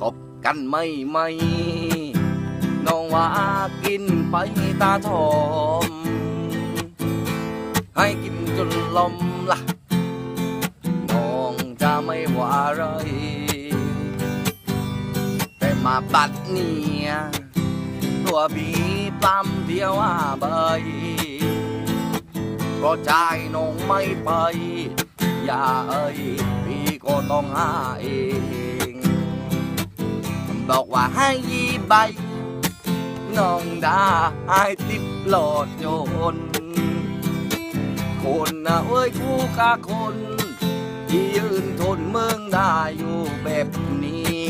คบกันไม่ไม่น้องว่ากินไปตาทอม ให้กินจนลมละน้องจะไม่ว่าอะไร แต่มาบัดเนี่ยตัวบีปล้ำเดียวว่าใบเพราะใจน้องไม่ไป อย่าเอ่ยพี่ก็ต้องหาเอง บอกว่าให้ยีใบ น้องดาให้ติบหลอดโยน คนนะเอ้ยคู่กาคน ที่ยืนทนเมืองได้อยู่แบบนี้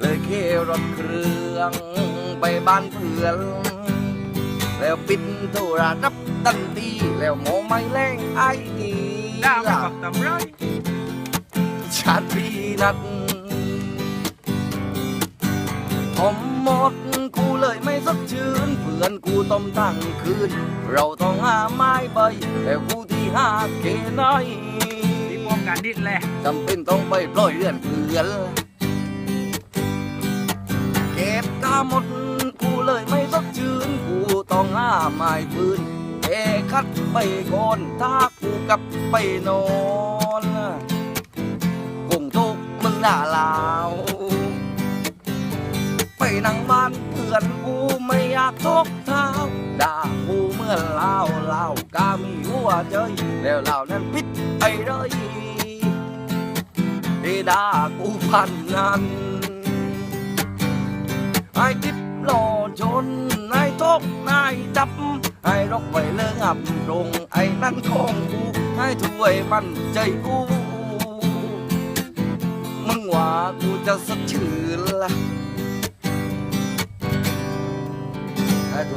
เลยเครถเครื่องไปบ้านเพื่อน แล้วปิดโทรศัพท์ทันทีแล้วโมไม่แรงไอ้นี่ดาวไม่ปักตำไรชาติพีนัด ผมหมดกูเลยไม่สดชื่นเพื่อนกูต้มตั้งคืน เราต้องหาไม้ใบแล้วกูที่หาเกน้อยที่ป้องกันนิดแหละจำเป็นต้องไปปล่อยเลื่อนเพื่อนเก็บกาหมดกูเลยไม่สดชื่นกูต้องหาไม้ปืนเอคัดไปก่อนถ้ากูกลับไปนอนคงทุกข์มึงด่าลา พื่อนกูไม่อยากทกเท้าด่ากูเมื่อเล่าเล่ากามีหัวใจแล้วเล่านั้นพิษไอ้เลยได้ด่ากูพันนั้นไอ้ทิพหล่อจนไอ้ทกนายจับไอ้รกไว้เลิงอับตรงไอ้นั่นของกูให้ถ้วยมันใจกูมึงว่ากูจะสดชื่นละ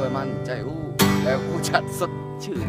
ให้ตัวมันใจอู้แล้วกูชัดสดชื่น